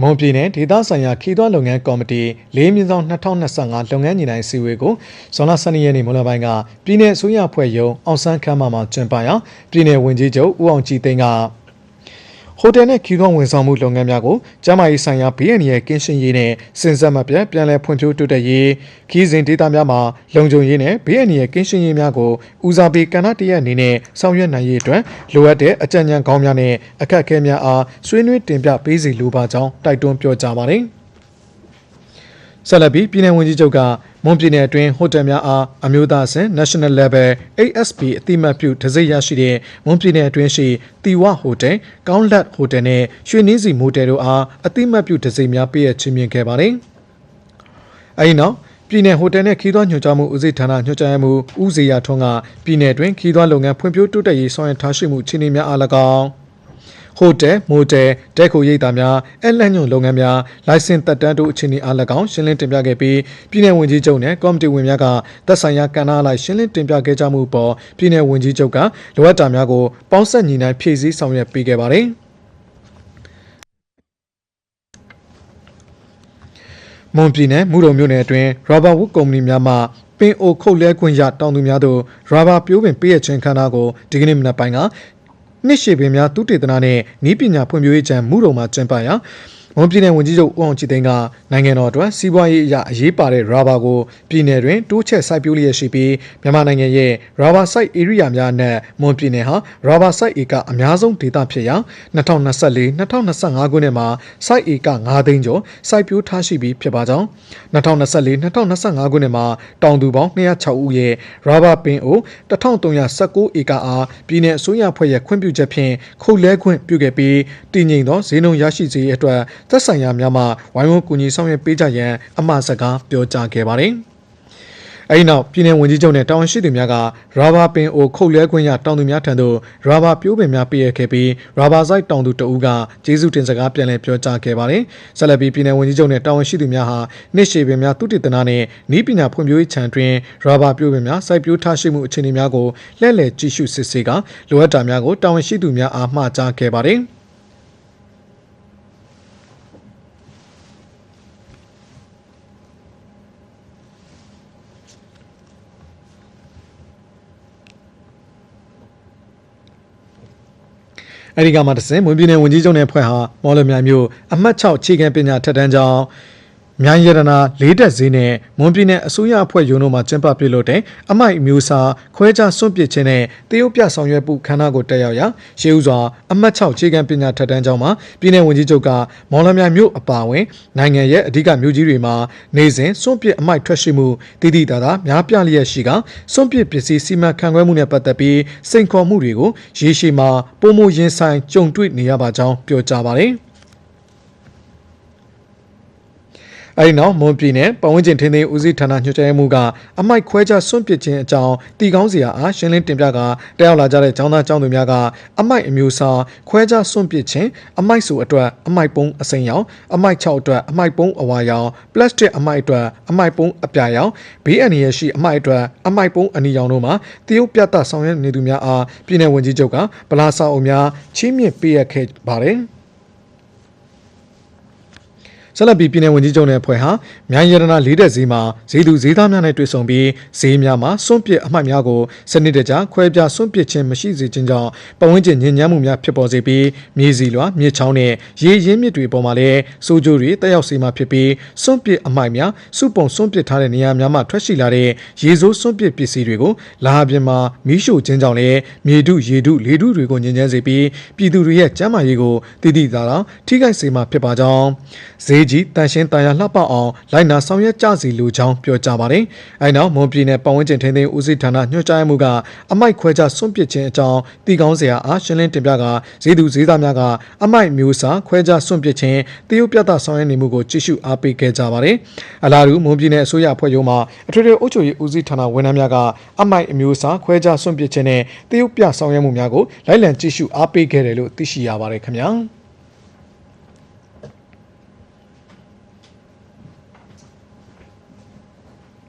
မွန်ပြည်နယ်ဒေသဆိုင်ရာခီးသွွားလုပ်ငန်းကော်မတီ၄မြင်းဆောင်2025လုပ်ငန်းညီနိုင်စီဝေးကိုဇွန်လ12ရက်နေ့မွန်လပိုင်းကပြည်내အစိုးရဖွဲ့ရုံအောင်ဆန်းခမ်းမမှာကျင်းပရာပြည်내ဝန်ကြီးချုပ်ဦးအောင်ကြည်သိန်းက ဟိုတယ်နဲ့ခီးသွွားဝန်ဆောင်မှုလုပ်ငန်းများကိုကျန်းမာရေးဆိုင်ရာဘေးအန္တရာယ်ကင်းရှင်းရေးနဲ့စဉ်ဆက်မပြတ်ပြန်လည်ဖွံ့ဖြိုးတိုးတက်ရေးခီးစဉ်ဒေသများမှာလုံခြုံရေးနဲ့ဘေးအန္တရာယ်ကင်းရှင်းရေးများကိုဦးစားပေးကဏ္ဍတရက်အနေနဲ့ဆောင်ရွက်နိုင်ရေးအတွက်လိုအပ်တဲ့အကြံဉာဏ်ကောင်းများနဲ့အခက်အခဲများအားဆွေးနွေးတင်ပြပေးစီလိုပါကြောင်းတိုက်တွန်းပြောကြားပါတယ်။ဆက်လက်ပြီးပြည်내ဝန်ကြီးချုပ်က မွန်ပြည်နယ်အတွင်းဟိုတယ်များအားအမျိုးသားအဆင့် National Level ASP အတိမတ်ပြုတံဆိပ်ရရှိတဲ့မွန်ပြည်နယ်အတွင်းရှိတီဝဟိုတယ်၊ကောင်းလက်ဟိုတယ်နဲ့ရွှေနည်းစီမိုတယ်တို့အားအတိမတ်ပြုတံဆိပ်များပေးအပ်ချင်းမြင်ခဲ့ပါတယ်။အဲဒီနောက်ပြည်내ဟိုတယ်နဲ့ခီးသွွားညွှန်ကြားမှုဦးစီးဌာနညွှန်ကြားမှုဦးစီယာထွန်းကပြည်내အတွင်းခီးသွွားလုပ်ငန်းဖွံ့ဖြိုးတိုးတက်ရေးဆောင်ရွက်ထားရှိမှုအခြေအနေများအား၎င်း ဟိုတယ်မိုတယ်တက်ခိုရိပ်သာများအဲလန့်ညွန်လုပ်ငန်းများလိုင်စင်သက်တမ်းတို့အခြေအနေအား၎င်းရှင်းလင်းတင်ပြခဲ့ပြီးပြည်내ဝန်ကြီးချုပ်နဲ့ကော်မတီဝင်များကသက်ဆိုင်ရာကဏ္ဍအလိုက်ရှင်းလင်းတင်ပြခဲ့ကြမှုအပေါ်ပြည်내ဝန်ကြီးချုပ်ကလိုအပ်တာများကိုပေါင်းဆက်ညီနိုင်ဖြည့်ဆည်းဆောင်ရွက်ပေးခဲ့ပါတယ်မွန်ပြည်နယ်မူရုံမြို့နယ်အတွင်းရောဘာဝုကုမ္ပဏီများမှပင်အိုခုတ်လဲခွင့်ရတောင်သူများတို့ရာဘာပြိုးပင်ပေးရခြင်းခန္ဓာကိုဒီကနေ့မနက်ပိုင်းက နှစ်ရှည်ပင်များသူတေသနာနဲ့ဤပညာဖွံ့ဖြိုးရေးချမ်းမူရုံမှာကျင်းပရာ မွန်ပြည်နယ်ဝန်ကြီးချုပ်ဦးအောင်ကြည်သိန်းကနိုင်ငံတော်အတွက်စီးပွားရေးအရာအရေးပါတဲ့ရာဘာကိုပြည်နယ်တွင်တိုးချဲ့စိုက်ပျိုးလျက်ရှိပြီးမြန်မာနိုင်ငံရဲ့ရာဘာစိုက်ဧရိယာများအနက်မွန်ပြည်နယ်ဟာရာဘာစိုက်ဧကအများဆုံးဒေသဖြစ်ရာ2024-2025ခုနှစ်မှာစိုက်ဧက9သိန်းကျော်စိုက်ပျိုးထားရှိပြီးဖြစ်ပါကြောင်း2024-2025ခုနှစ်မှာတောင်သူပေါင်း206ဦးရဲ့ရာဘာပင်အို1319ဧကအားပြည်내အစိုးရဖွဲ့ရဲ့ခွင့်ပြုချက်ဖြင့်ခုတ်လဲခွင့်ပြုခဲ့ပြီးတည်ငြိမ်သောဈေးနှုန်းရရှိစေရေးအတွက်သက်ဆိုင်ရာများမှဝိုင်းဝန်းကူညီဆောင်ရွက်ပေးကြရန်အမှာစကားပြောကြားခဲ့ပါတယ်။အဲဒီနောက်ပြည်내ဝန်ကြီးချုပ်နဲ့တာဝန်ရှိသူများကရာဘာပင်အိုခုတ်လဲခွင့်ရတောင်သူများထံသို့ရာဘာပြိုးပင်များပေးရခဲ့ပြီးရာဘာစိုက်တောင်သူတဦးကကျေးဇူးတင်စကားပြန်လည်ပြောကြားခဲ့ပါတယ်။ဆက်လက်ပြီးပြည်내ဝန်ကြီးချုပ်နဲ့တာဝန်ရှိသူများဟာနှစ်ရှည်ပင်များသူတည်တနာနဲ့ဤပညာဖွံ့ဖြိုးရေးခြံတွင်ရာဘာပြိုးပင်များစိုက်ပျိုးထားရှိမှုအခြေအနေများကိုလှည့်လည်ကြည့်ရှုစစ်ဆေးကလိုအပ်တာများကိုတာဝန်ရှိသူများအားမှာကြားခဲ့ပါတယ်။ အဲဒီကမှတစဉ်မွန်ပြည်နယ်ဝန်ကြီးချုပ်နဲ့ဖွဲ့ဟာမော်လမြိုင်မြို့အမှတ်6ခြေခံပညာထက်တန်းကျောင်း မြိုင်ရတနာလေးတက်ဈေးနဲ့မွန်ပြည်နယ်အစိုးရအဖွဲ့ရုံးတို့မှကျင်းပပြုလုပ်တဲ့အမိုက်အမျိုးအစားခွဲခြားစွန့်ပစ်ခြင်းနဲ့တရုတ်ပြဆောင်ရွက်မှုခန္ဓာကိုတက်ရောက်ရာရှေးဥစွာအမှတ်6ခြေခံပညာထက်တန်းကျောင်းမှာပြည်내ဝန်ကြီးချုပ်ကမော်လမြိုင်မြို့အပါအဝင်နိုင်ငံရဲ့အဓိကမြို့ကြီးတွေမှာနေစဉ်စွန့်ပစ်အမိုက်ထွက်ရှိမှုတည်တည်တာတာများပြလျက်ရှိကစွန့်ပစ်ပစ္စည်းစီမံခန့်ခွဲမှုနဲ့ပတ်သက်ပြီးစိန်ခေါ်မှုတွေကိုရေရှည်မှာပုံမရင်ဆိုင်ကြုံတွေ့နေရပါကြောင်းပြောကြားပါတယ်။ အဲဒီနောက်မွန်ပြည်နယ်ပတ်ဝန်းကျင်ထိန်းသိမ်းဦးစီးဌာနညွှန်ကြားမှုကအမိုက်ခွဲခြားစွန့်ပစ်ခြင်းအကြောင်းတီကောင်းစရာအားရှင်းလင်းတင်ပြကတက်ရောက်လာကြတဲ့ចောင်းသားចောင်းသူများကအမိုက်အမျိုးအစားခွဲခြားစွန့်ပစ်ခြင်းအမိုက်ဆိုအတွက်အမိုက်ပုံးအစိမ်းရောင်အမိုက်6အတွက်အမိုက်ပုံးအဝါရောင်ပလတ်စတစ်အမိုက်အတွက်အမိုက်ပုံးအပြာရောင်ဘေးအန္တရာယ်ရှိအမိုက်အတွက်အမိုက်ပုံးအနီရောင်တို့မှာတရုတ်ပြတ်ဆောင်ရွက်နေသူများအားပြည်내ဝန်ကြီးချုပ်ကဗလာစာအုပ်များချင်းမြင့်ပေးရခဲ့ပါတယ်။ ဆက်လက်ပြီးပြည်내ဝန်ကြီးချုပ်နဲ့ဖွဲ့ဟာမြိုင်ရတနာလေးတဲ့ဈေးမှာဈေးသူဈေးသားများနဲ့တွေ့ဆုံပြီးဈေးများမှာစွန့်ပစ်အမှတ်များကိုစနစ်တကျခွဲပြားစွန့်ပစ်ခြင်းမရှိစေခြင်းကြောင့်ပတ်ဝန်းကျင်ညဉ့်ညမ်းမှုများဖြစ်ပေါ်စေပြီးမြေစီလွှာမြေချောင်းနဲ့ရေရင်းမြစ်တွေပေါ်မှာလည်းစိုးကြိုးတွေတက်ရောက်စေမှာဖြစ်ပြီးစွန့်ပစ်အမှိုက်များစုပုံစွန့်ပစ်ထားတဲ့နေရာများမှာထွက်ရှိလာတဲ့ရေစိုးစွန့်ပစ်ပစ္စည်းတွေကိုလာပြင်မှာမီးရှို့ခြင်းကြောင့်လည်းမြေတုရေတုလေတုတွေကိုညဉ့်ညမ်းစေပြီးပြည်သူတွေရဲ့ကျန်းမာရေးကိုတည်တည်သာသာထိခိုက်စေမှာဖြစ်ပါကြောင်းဈေးကြီးတန်ရှင်းတန်ရာလှပအောင်လိုက်နာဆောင်ရွက်ကြစီလိုကြောင်းပြောကြားပါတယ်။အဲနောက်မွန်ပြည်နယ်ပတ်ဝန်းကျင်ထိန်းသိမ်းဦးစီးဌာနညွှန်ကြားမှုကအမိုက်ခွဲခြားစွန့်ပစ်ခြင်းအကြောင်းတည်ကောင်းစရာအားရှင်းလင်းတင်ပြကဈေးသူဈေးသားများကအမိုက်မျိုးစားခွဲခြားစွန့်ပစ်ခြင်းတရုတ်ပြသဆောင်ရွက်နေမှုကိုကြည့်ရှုအားပေးခဲ့ကြပါတယ်။အလားတူမွန်ပြည်နယ်အစိုးရအဖွဲ့ရုံးမှအထွေထွေအုပ်ချုပ်ရေးဦးစီးဌာနဝန်ထမ်းများကအမိုက်အမျိုးအစားခွဲခြားစွန့်ပစ်ခြင်းနဲ့တရုတ်ပြဆောင်ရွက်မှုများကိုလိုက်လံကြည့်ရှုအားပေးခဲ့တယ်လို့သိရှိရပါတယ်ခင်ဗျာ။